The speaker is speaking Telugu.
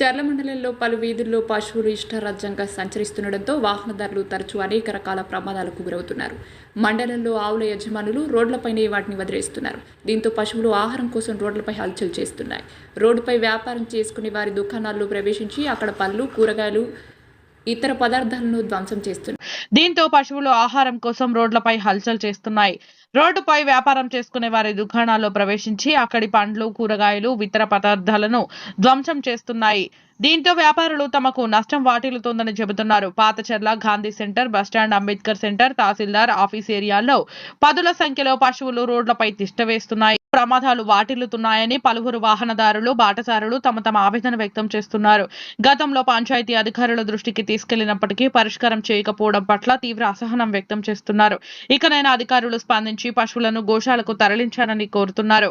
చర్ల మండలంలో పలు వీధుల్లో పశువులు ఇష్టారాజ్యంగా సంచరిస్తుండటంతో వాహనదారులు తరచూ అనేక రకాల ప్రమాదాలకు గురవుతున్నారు. మండలంలో ఆవుల యజమానులు రోడ్లపైనే వాటిని వదిలేస్తున్నారు. దీంతో పశువులు ఆహారం కోసం రోడ్లపై హల్చల్ చేస్తున్నాయి. రోడ్డుపై వ్యాపారం చేసుకునే వారి దుకాణాల్లో ప్రవేశించి అక్కడ పళ్ళు కూరగాయలు ఇతర పదార్థాలను ధ్వంసం చేస్తున్నారు. దీంతో పశువులు ఆహారం కోసం రోడ్లపై హల్చల్ చేస్తున్నాయి. రోడ్డుపై వ్యాపారం చేసుకునే వారి దుకాణాల్లో ప్రవేశించి అక్కడి పండ్లు కూరగాయలు ఇతర పదార్థాలను ధ్వంసం చేస్తున్నాయి. దీంతో వ్యాపారులు తమకు నష్టం వాటిల్లుతోందని చెబుతున్నారు. Pathacherla Gandhi centre bus stand Ambedkar centre tahsildar office ఏరియాల్లో పదుల సంఖ్యలో పశువులు రోడ్లపై తిష్టవేస్తున్నాయి ప్రమాదాలు వాటిల్లుతున్నాయని పలువురు వాహనదారులు బాటసారులు తమ తమ ఆవేదన వ్యక్తం చేస్తున్నారు. గతంలో పంచాయతీ అధికారుల దృష్టికి తీసుకెళ్ళినప్పటికీ పరిష్కారం చేయకపోవడం పట్ల తీవ్ర అసహనం వ్యక్తం చేస్తున్నారు. ఇకనైనా అధికారులు స్పందించి పశువులను గోశాలకు తరలించాలని కోరుతున్నారు.